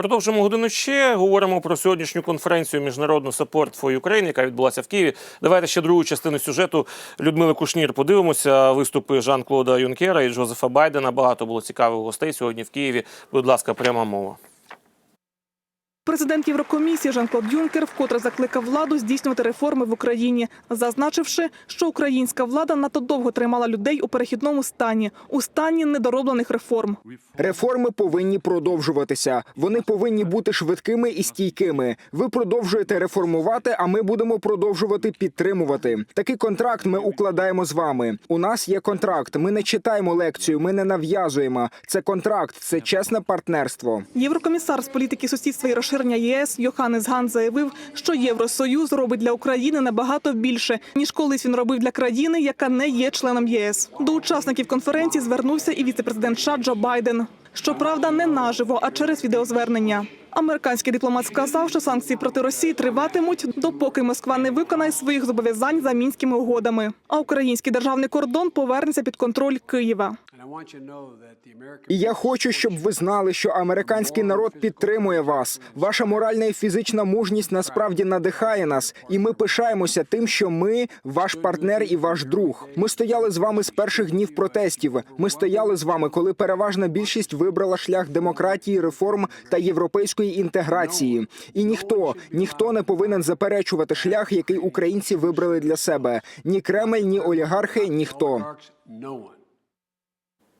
Продовжимо годину ще. Говоримо про сьогоднішню конференцію міжнародну Support for Ukraine, яка відбулася в Києві. Давайте ще другу частину сюжету Людмили Кушнір подивимося. Виступи Жан-Клода Юнкера і Джозефа Байдена. Багато було цікавих гостей сьогодні в Києві. Будь ласка, пряма мова. Президент Єврокомісії Жан-Клод Юнкер вкотре закликав владу здійснювати реформи в Україні, зазначивши, що українська влада надто довго тримала людей у перехідному стані, у стані недороблених реформ. Реформи повинні продовжуватися. Вони повинні бути швидкими і стійкими. Ви продовжуєте реформувати, а ми будемо продовжувати підтримувати. Такий контракт ми укладаємо з вами. У нас є контракт. Ми не читаємо лекцію, ми не нав'язуємо. Це контракт, це чесне партнерство. Єврокомісар з політики сусідства і розширення ЄС Йоханнес Ган заявив, що Євросоюз робить для України набагато більше ніж колись він робив для країни, яка не є членом ЄС. До учасників конференції звернувся і віцепрезидент США Джо Байден. Щоправда, не наживо, а через відеозвернення. Американський дипломат сказав, що санкції проти Росії триватимуть, допоки Москва не виконає своїх зобов'язань за мінськими угодами. А український державний кордон повернеться під контроль Києва. І я хочу, щоб ви знали, що американський народ підтримує вас. Ваша моральна і фізична мужність насправді надихає нас, і ми пишаємося тим, що ми ваш партнер і ваш друг. Ми стояли з вами з перших днів протестів. Ми стояли з вами, коли переважна більшість вибрала шлях демократії, реформ та європейської інтеграції. І ніхто, ніхто не повинен заперечувати шлях, який українці вибрали для себе. Ні Кремль, ні олігархи, ніхто.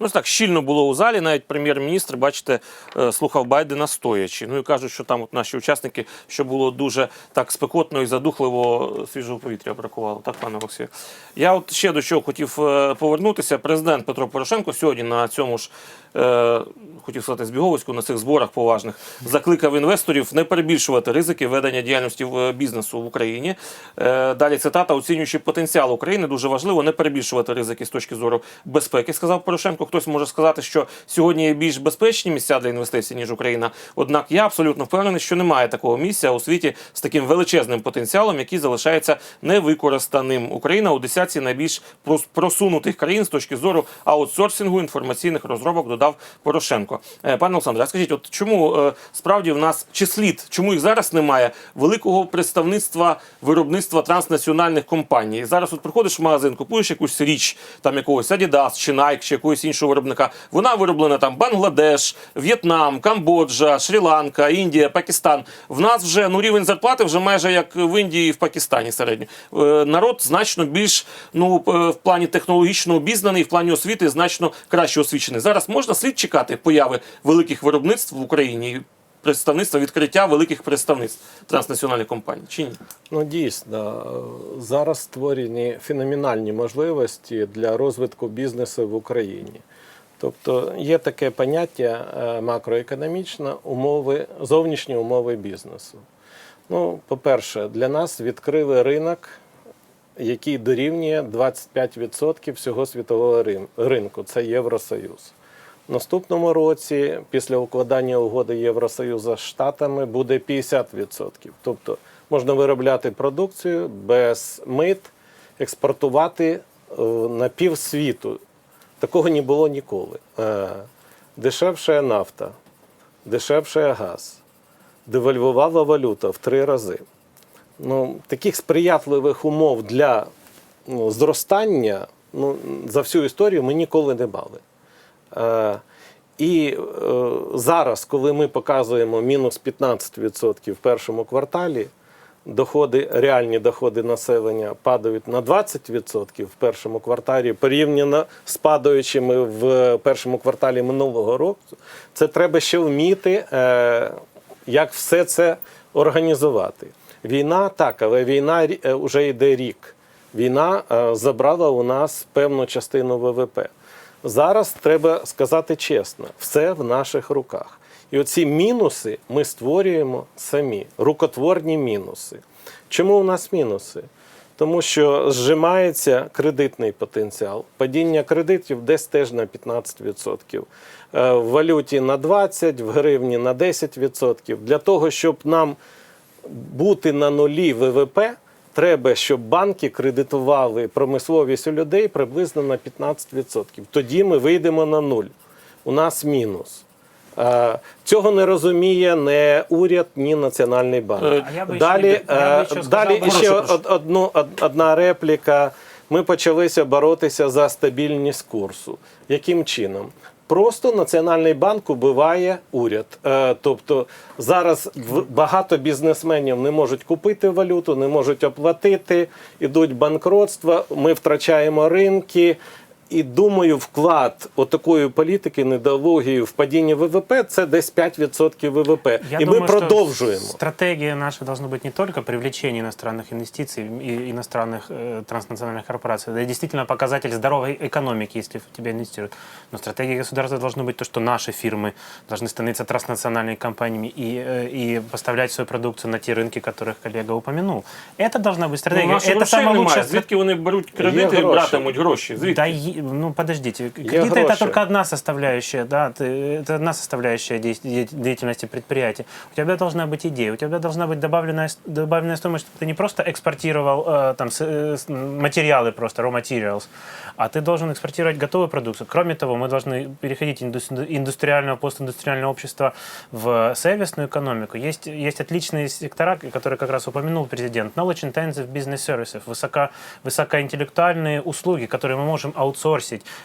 Ну, так щільно було у залі. Навіть прем'єр-міністр, бачите, е, слухав Байдена стоячи. Ну і кажуть, що там от наші учасники, що було дуже так спекотно і задухливо свіжого повітря бракувало. Так, пане Олексію? Я от ще до чого хотів е, повернутися. Президент Петро Порошенко сьогодні на цьому ж е, хотів сказати збіговиську на цих зборах поважних закликав інвесторів не перебільшувати ризики ведення діяльності е, бізнесу в Україні. Е, далі цитата, оцінюючи потенціал України, дуже важливо не перебільшувати ризики з точки зору безпеки, сказав Порошенко. Хтось може сказати, що сьогодні є більш безпечні місця для інвестицій, ніж Україна. Однак я абсолютно впевнений, що немає такого місця у світі з таким величезним потенціалом, який залишається невикористаним. Україна у десятці найбільш прос- просунутих країн з точки зору аутсорсингу інформаційних розробок, додав Порошенко. Е, Пане Олександре, скажіть, от чому е, справді в нас чи слід, чому їх зараз немає великого представництва виробництва транснаціональних компаній? Зараз от приходиш в магазин, купуєш якусь річ, там якогось Adidas чи Nike чи якогось іншого виробника. Вона вироблена там Бангладеш, В'єтнам, Камбоджа, Шрі-Ланка, Індія, Пакистан. В нас вже ну рівень зарплати вже майже як в Індії і в Пакистані середньо. Е, Народ значно більш ну е, в плані технологічно обізнаний, в плані освіти значно краще освічений. Зараз можна слід чекати появи великих виробництв в Україні. Представництва відкриття великих представництв транснаціональних компаній чи ні? Ну дійсно зараз створені феноменальні можливості для розвитку бізнесу в Україні. Тобто є таке поняття е, макроекономічна умови, зовнішні умови бізнесу. Ну, по-перше, для нас відкрили ринок, який дорівнює 25% всього світового ринку. Це Євросоюз. Наступному році, після укладання угоди Євросоюзу з Штатами, буде 50%. Тобто можна виробляти продукцію без мит, експортувати е, на півсвіту. Такого не було ніколи. Е, Дешевша нафта, дешевше газ, девальвувала валюта в три рази. Ну, таких сприятливих умов для ну, зростання ну, за всю історію ми ніколи не мали. Е, і е, зараз, коли ми показуємо мінус 15% в першому кварталі, доходи, реальні доходи населення падають на 20% в першому кварталі, порівняно з падаючими в першому кварталі минулого року, це треба ще вміти, е, як все це організувати. Війна так, але війна вже йде рік. Війна е, забрала у нас певну частину ВВП. Зараз треба сказати чесно, все в наших руках. І оці мінуси ми створюємо самі, рукотворні мінуси. Чому у нас мінуси? Тому що зжимається кредитний потенціал. Падіння кредитів десь теж на 15%. Е, В валюті на 20%, в гривні на 10%. Для того, щоб нам бути на нулі ВВП, треба, щоб банки кредитували промисловість у людей приблизно на 15%. Тоді ми вийдемо на нуль. У нас мінус. Е, Цього не розуміє не уряд, ні Національний банк. Е, ще- далі е, ще далі ще прошу. од- одну, одна репліка. Ми почалися боротися за стабільність курсу. Яким чином? Просто Національний банк убиває уряд. Е, тобто зараз багато бізнесменів не можуть купити валюту, не можуть оплатити, ідуть банкротства, ми втрачаємо ринки. І думаю, вклад отакої політики недології в падіння ВВП це десь 5% ВВП. Я і думаю, ми что продовжуємо. Стратегия наша должна быть не только привлечение иностранных инвестиций и иностранных э, транснациональных корпораций, да и действительно показатель здоровой экономики, если в тебя инвестируют. Но стратегией государства должно быть то, что наши фирмы должны становиться транснациональными компаниями и, э, и поставлять свою продукцию на те рынки, которых коллега упомянул. Это должна быть Ну, стратегия. наші Это грошей самая немає. лучшая Звідки вони беруть кредити і гроші. братимуть гроші? Звідки? Да, е- Ну подождите, кредиты это только одна составляющая, да, ты- это одна составляющая деятельности предприятия. У тебя должна быть идея, у тебя должна быть добавленная, добавленная стоимость, чтобы ты не просто экспортировал э, там э, материалы просто, raw materials, а ты должен экспортировать готовую продукцию. Кроме того, мы должны переходить индустриального, постиндустриального общества в сервисную экономику. Есть, есть отличные сектора, которые как раз упомянул президент. Knowledge intensive business services, высоко, высокоинтеллектуальные услуги, которые мы можем аутсорсить.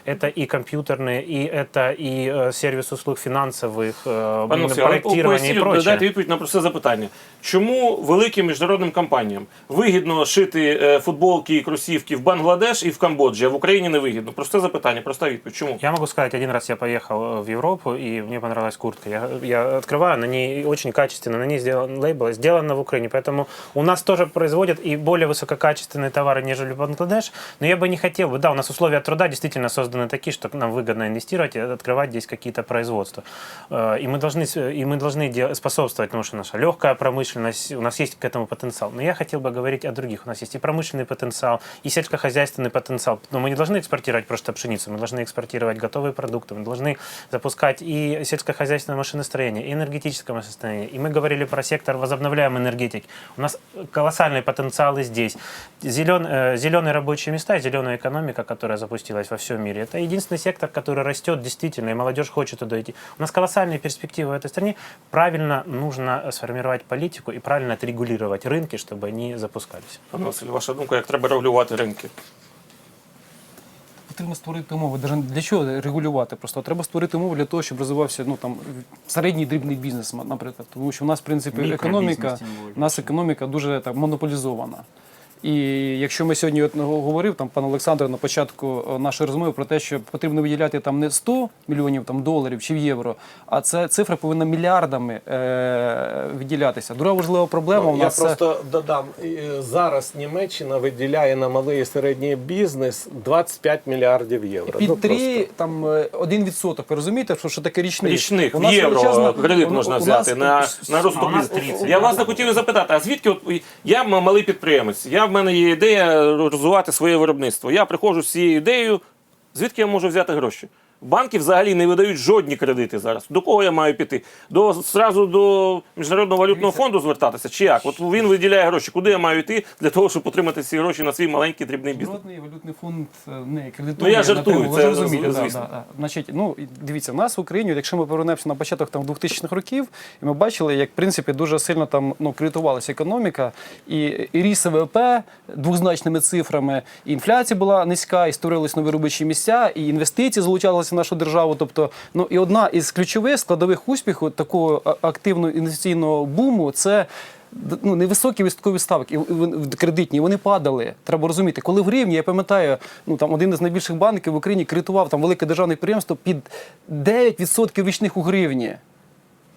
Это и компьютерные, и это и э, сервис услуг финансовых, э, Пане Олексію, але проектирование и поясніть, прочее. дайте відповідь на просте запитання. Чому великим міжнародним компаніям вигідно шити е, футболки і кросівки в Бангладеш і в Камбоджі, а в Україні не вигідно? Просте запитання, проста відповідь. Чому? Я могу сказать, один раз я поехал э, в Европу, и мне понравилась куртка. Я, я открываю, на ней очень качественно, на ней сделан лейбл, сделано в Украине. Поэтому у нас тоже производят и более высококачественные товары, нежели в Бангладеш. Но я бы не хотел бы, да, у нас условия труда действительно созданы такие, что нам выгодно инвестировать и открывать здесь какие-то производства. Э, И мы должны, и мы должны способствовать, потому что наша легкая промышленность, у нас есть к этому потенциал. Но я хотел бы говорить о других. У нас есть и промышленный потенциал, и сельскохозяйственный потенциал. Но мы не должны экспортировать просто пшеницу, мы должны экспортировать готовые продукты, мы должны запускать и сельскохозяйственное машиностроение, и энергетическое машиностроение. И мы говорили про сектор возобновляемой энергетики. У нас колоссальные потенциалы здесь. Зелен, э, зеленые рабочие места, зеленая экономика, которая запустилась во всем мире, это единственный сектор, который растет действительно, и молодежь хочет туда идти. У нас колоссальные перспективы в этой стране. Правильно нужно сформировать политику и правильно отрегулировать рынки, чтобы они запускались. Пане Василь, ваша думка, як треба регулювати ринки? Потрібно створити умови. Даже для чого регулювати? Просто треба створити умови для того, щоб розвивався ну там середній дрібний бізнес, наприклад. Тому що у нас, в принципі, економіка, у нас економіка дуже так монополізована. І якщо ми сьогодні от говорив там пан Олександр на початку е, нашої розмови про те, що потрібно виділяти там не 100 мільйонів там доларів чи євро, а це цифра повинна мільярдами е- виділятися. Друга важлива проблема у Ну, Я нас це- просто додам е, зараз Німеччина виділяє на малий і середній бізнес 25 мільярдів євро. Під Ну, 3, просто. там е, 1%. Ви розумієте, що, що таке річний? Річних У нас євро величезна- кредит у- можна у взяти нас- на, на розвиток у бізнесу. Я власне хотів запитати, а звідки от я малий підприємець? Я в мене є ідея розвивати своє виробництво. Я приходжу з цією ідеєю. Звідки я можу взяти гроші? Банки взагалі не видають жодні кредити зараз. До кого я маю піти? До зразу до міжнародного валютного фонду звертатися? Чи як? От він виділяє гроші. Куди я маю йти для того, щоб отримати ці гроші на свій маленький дрібний бізнес? Міжнародний валютний фонд е, не кредитує. Ну, я жартую, напряму, це розумієте, звісно. да, да. Значить, ну дивіться, в нас в Україні, якщо ми повернемося на початок там 2000-х років, і ми бачили, як в принципі дуже сильно там ну кредитувалася економіка, і, і ріс ВВП двозначними цифрами, і інфляція була низька, і створились нові робочі місця, і інвестиції залучалися в нашу державу. Тобто, ну і одна із ключових складових успіху такого активного інвестиційного буму це. Ну, невисокі відсоткові ставки вони- кредитні, вони падали. Треба розуміти, коли в гривні, я пам'ятаю, ну там один із найбільших банків в Україні кредитував там велике державне підприємство під 9% річних у гривні.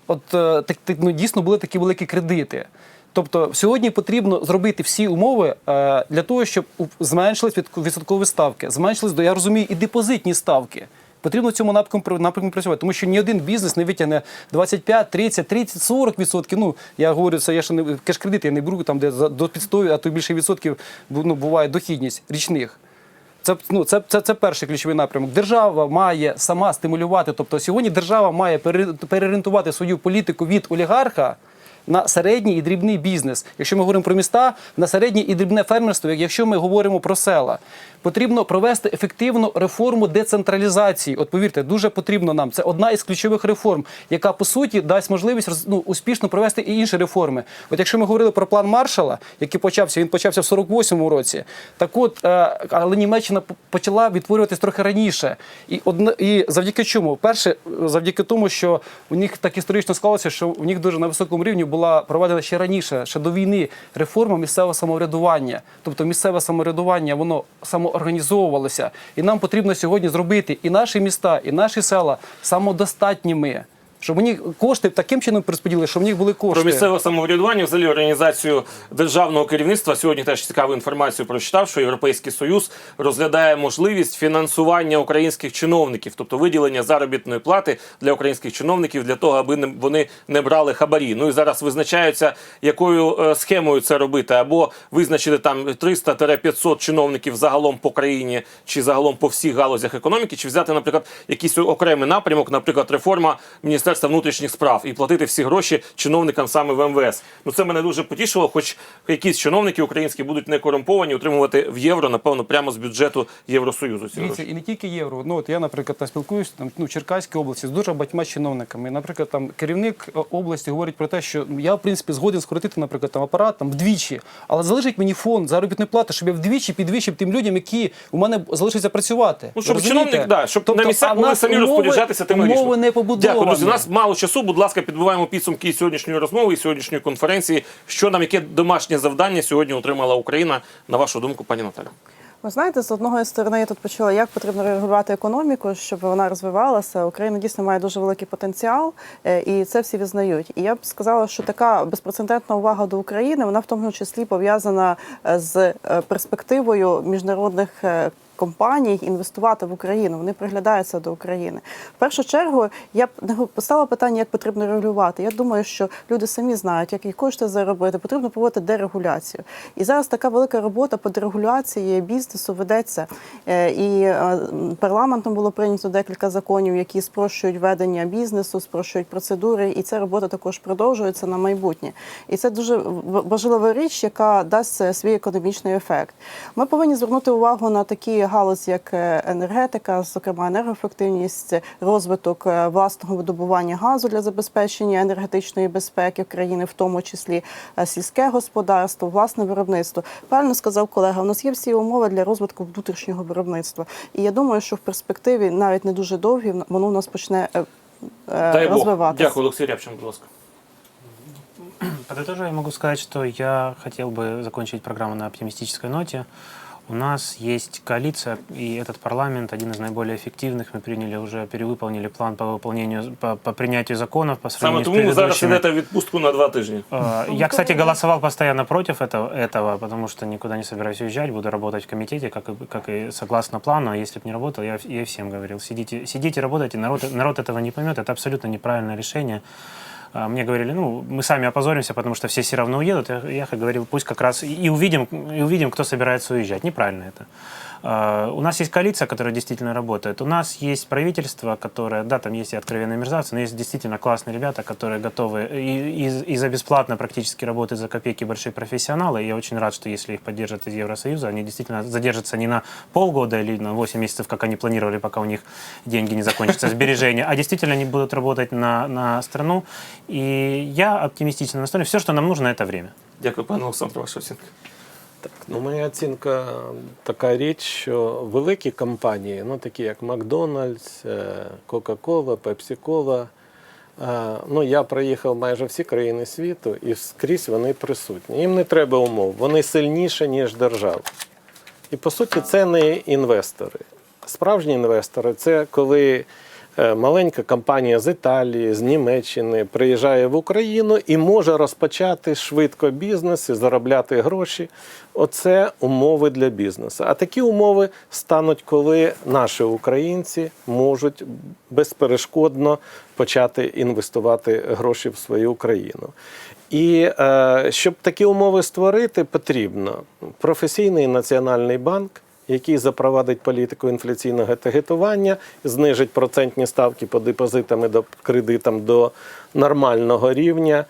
От е, так, так, ну, дійсно були такі великі кредити. Тобто сьогодні потрібно зробити всі умови е, для того, щоб зменшились відсоткові ставки, зменшились, я розумію, і депозитні ставки. Потрібно в цьому напрямку, напрямку працювати, тому що ні один бізнес не витягне 25, 30, 30, 40 відсотків. Ну я говорю, це я ще не кеш-кредити, я не беру там, де за до під 100, а то більше відсотків ну, буває дохідність річних. Це, ну, це, це, це перший ключовий напрямок. Держава має сама стимулювати. Тобто сьогодні держава має пере- переорієнтувати свою політику від олігарха на середній і дрібний бізнес. Якщо ми говоримо про міста, на середнє і дрібне фермерство, якщо ми говоримо про села. Потрібно провести ефективну реформу децентралізації. От повірте, дуже потрібно нам. Це одна із ключових реформ, яка по суті дасть можливість ну, успішно провести і інші реформи. От якщо ми говорили про план Маршала, який почався, він почався в 48-му році. Так от, е, але Німеччина почала відтворюватись трохи раніше. І одне і завдяки чому? Перше, завдяки тому, що у них так історично склалося, що у них дуже на високому рівні була проведена ще раніше, ще до війни, реформа місцевого самоврядування. Тобто місцеве самоврядування воно самоорганізовувалося. І нам потрібно сьогодні зробити і наші міста, і наші села самодостатніми. Щоб вони кошти таким чином розподілили, щоб в них були кошти. Про місцеве самоврядування, взагалі організацію державного керівництва. Сьогодні теж цікаву інформацію прочитав, що Європейський Союз розглядає можливість фінансування українських чиновників, тобто виділення заробітної плати для українських чиновників для того, аби не- вони не брали хабарі. Ну і зараз визначаються, якою е, схемою це робити, або визначити там 300-500 чиновників загалом по країні чи загалом по всіх галузях економіки, чи взяти, наприклад, якийсь окремий напрямок, наприклад, реформа Міністерства внутрішніх справ і платити всі гроші чиновникам саме в МВС. Ну це мене дуже потішило, хоч якісь чиновники українські будуть не корумповані, отримувати в євро, напевно, прямо з бюджету Євросоюзу. Ці Дивіться, і не тільки євро. Ну от я, наприклад, там спілкуюся там ну, в Черкаській області з дуже багатьма чиновниками. Наприклад, там керівник е, області говорить про те, що ну, я в принципі згоден скоротити, наприклад, там апарат там вдвічі, але залишить мені фонд заробітної плати, щоб я вдвічі підвищив тим людям, які у мене залишаться працювати. Ну, щоб чиновник, да, щоб Тобто, на місцях могли самі умови- розпоряджатися тими умови не побудовані. Дякую, друзі. У мало часу. Будь ласка, підбиваємо підсумки сьогоднішньої розмови і сьогоднішньої конференції. Що нам, яке домашнє завдання сьогодні отримала Україна, на вашу думку, пані Наталя? Ви знаєте, з одної сторони я тут почула, як потрібно регулювати економіку, щоб вона розвивалася. Україна дійсно має дуже великий потенціал, е, і це всі визнають. І я б сказала, що така безпрецедентна увага до України, вона в тому числі пов'язана е, з е, перспективою міжнародних. Компаній інвестувати в Україну, вони приглядаються до України. В першу чергу я б не поставила питання, як потрібно регулювати. Я думаю, що люди самі знають, як і кошти заробити. Потрібно проводити дерегуляцію. І зараз така велика робота по дерегуляції бізнесу ведеться. Е, І е, парламентом було прийнято декілька законів, які спрощують ведення бізнесу, спрощують процедури, і ця робота також продовжується на майбутнє. І це дуже важлива річ, яка дасть е, свій економічний ефект. Ми повинні звернути увагу на такі галузі, як е, енергетика, зокрема енергоефективність, розвиток е, власного видобування газу для забезпечення енергетичної безпеки країни, в тому числі е, сільське господарство, власне виробництво. Правильно сказав колега, у нас є всі умови для розвитку внутрішнього виробництва. І я думаю, що в перспективі, навіть не дуже довгі, воно у нас почне е, е, розвиватися. Дякую, Олексій Рябчин, будь ласка. Подытоживая, я могу сказать, что я хотел бы закончить программу на оптимистической ноте. У нас есть коалиция, и этот парламент один из наиболее эффективных. Мы приняли уже, перевыполнили план по выполнению, по, по принятию законов по Саме сравнению тому ви с зараз предыдущими. йдете в відпустку на два тижні. Э, Я, кстати, голосовал постоянно против этого, этого, потому что никуда не собираюсь уезжать, буду работать в комитете, как и, как и согласно плану. А если бы не работал, я, я всем говорил, сидите, сидите, работайте, народ, народ этого не поймет, это абсолютно неправильное решение. Мне говорили, ну, мы сами опозоримся, потому что все все равно уедут. Я, я говорил, пусть как раз и увидим, и увидим, кто собирается уезжать. Неправильно это. А, У нас есть коалиция, которая действительно работает. У нас есть правительство, которое, да, там есть и откровенные мерзавцы, но есть действительно классные ребята, которые готовы и, и, и за бесплатно практически работать за копейки большие профессионалы. И я очень рад, что если их поддержат из Евросоюза, они действительно задержатся не на полгода или на 8 месяцев, как они планировали, пока у них деньги не закончатся, сбережения, а действительно они будут работать на, на страну. И я оптимистично настроен. Все, что нам нужно, это время. Дякую, пане Олександр. Так, ну моя оцінка така річ, що великі компанії, ну такі як Макдональдс, е, Кока-Кола, Пепсі-Кола. е, Ну, я проїхав майже всі країни світу, і скрізь вони присутні. Їм не треба умов, вони сильніші, ніж держава. І по суті, це не інвестори. Справжні інвестори це коли е, маленька компанія з Італії, з Німеччини приїжджає в Україну і може розпочати швидко бізнес і заробляти гроші. Оце умови для бізнесу. А такі умови стануть, коли наші українці можуть безперешкодно почати інвестувати гроші в свою країну. І е, щоб такі умови створити, потрібно професійний національний банк, який запровадить політику інфляційного тагетування, знижить процентні ставки по депозитам і до кредитам до нормального рівня.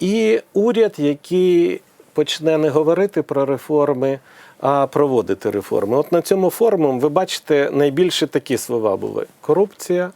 і уряд, який почне не говорити про реформи, а проводити реформи. От на цьому форумі ви бачите найбільше такі слова були: корупція,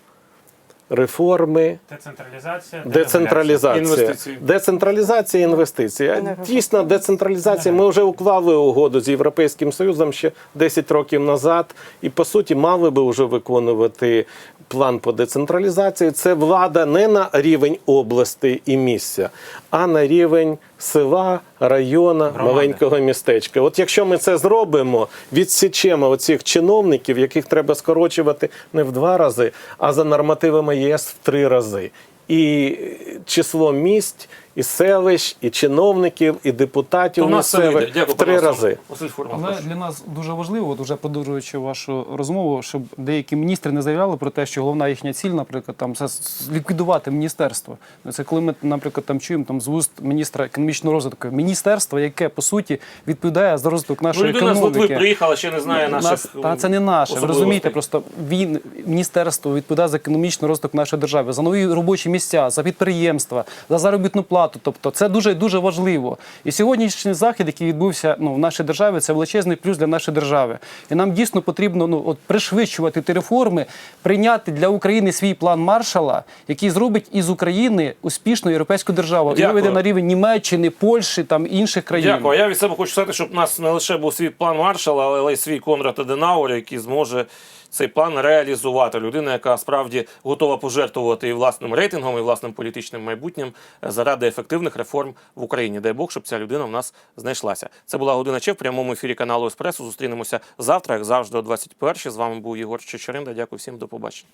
реформи. децентралізація, Децентралізація, Інвестиції. децентралізація інвестицій. Дійсно, децентралізація. Ми вже уклали угоду з Європейським Союзом ще 10 років назад, і по суті мали би вже виконувати план по децентралізації. Це влада не на рівень області і місця, а на рівень села, района, маленького містечка. От якщо ми це зробимо, відсічемо оцих чиновників, яких треба скорочувати не в два рази, а за нормативами ЄС в три рази. І число місць, і селищ, і чиновників, і депутатів То в нас все місцевих вийде. Дякую, в три пане рази. Василь Фурман, Але прошу. для нас дуже важливо, от уже продовжуючи вашу розмову, щоб деякі міністри не заявляли про те, що головна їхня ціль, наприклад, там це с- ліквідувати міністерство. Ну, Це коли ми, наприклад, там чуємо там з вуст міністра економічного розвитку міністерство, яке по суті відповідає за розвиток Ну, нашої людина з Литви економіки. приїхала, ще не знає наших Нас, та це не наше. Ви особливостей. розумієте, просто він міністерство відповідає за економічний розвиток нашої держави, за нові робочі місця, за підприємства, за заробітну плату. Тобто, це дуже дуже важливо. І сьогоднішній захід, який відбувся ну, в нашій державі, це величезний плюс для нашої держави. І нам дійсно потрібно ну от пришвидшувати ті реформи, прийняти для України свій план Маршала, який зробить із України успішну європейську державу і виведе на рівень Німеччини, Польщі там інших країн. Дякую. А я від себе хочу сказати, щоб у нас не лише був свій план Маршала, але й свій Конрад Аденауер, який зможе цей план реалізувати. Людина, яка справді готова пожертвувати і власним рейтингом, і власним політичним майбутнім е, заради ефективних реформ в Україні. Дай Бог, щоб ця людина в нас знайшлася. Це була година Че в прямому ефірі каналу Еспресу. Зустрінемося завтра, як завжди, о 21 З вами був Єгор Чечеринда. Дякую всім до побачення.